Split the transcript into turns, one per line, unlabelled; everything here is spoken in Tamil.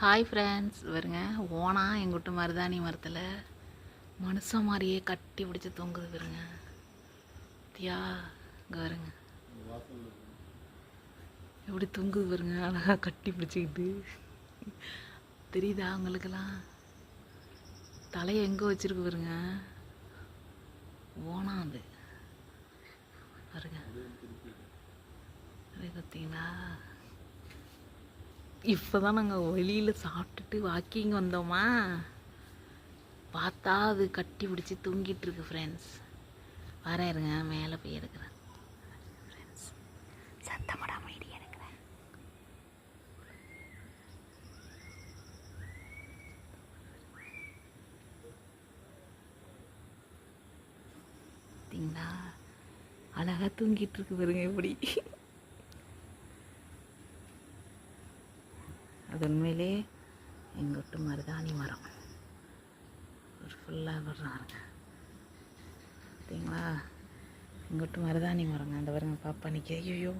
ஹாய் ஃப்ரெண்ட்ஸ் வருங்க. ஓனா எங்கிட்ட மருதாணி மரத்தில் மனுஷன் மாதிரியே கட்டி பிடிச்சி தொங்குது வருங்க தியா இங்கே வருங்க. எப்படி தொங்குது வருங்க அழகா கட்டி பிடிச்சிக்கிட்டு. தெரியுதா அவங்களுக்கெல்லாம் தலையை எங்கே வச்சிருக்கு வருங்க ஓனா அது. பாருங்க பார்த்தீங்களா? இப்போ தான் நாங்கள் வெளியில் சாப்பிட்டுட்டு வாக்கிங் வந்தோமா? பார்த்தா அது கட்டி பிடிச்சி தூங்கிட்டு இருக்கு ஃப்ரெண்ட்ஸ் வரேன் இருங்க மேலே போய் எடுக்கிறேன். ஃப்ரெண்ட்ஸ் சத்தமடா இடி எடுக்கிறேன். பார்த்தீங்களா? அழகாக தூங்கிட்டு இருக்கு பாருங்க எப்படி. அது உண்மையிலே எங்கிட்ட மருதாணி மரம். ஒரு ஃபுல்லாக வர்றாருங்க பார்த்தீங்களா எங்கிட்ட மருதாணி மரங்க. அந்த பாருங்க பாப்பா நிற்க ஐயோ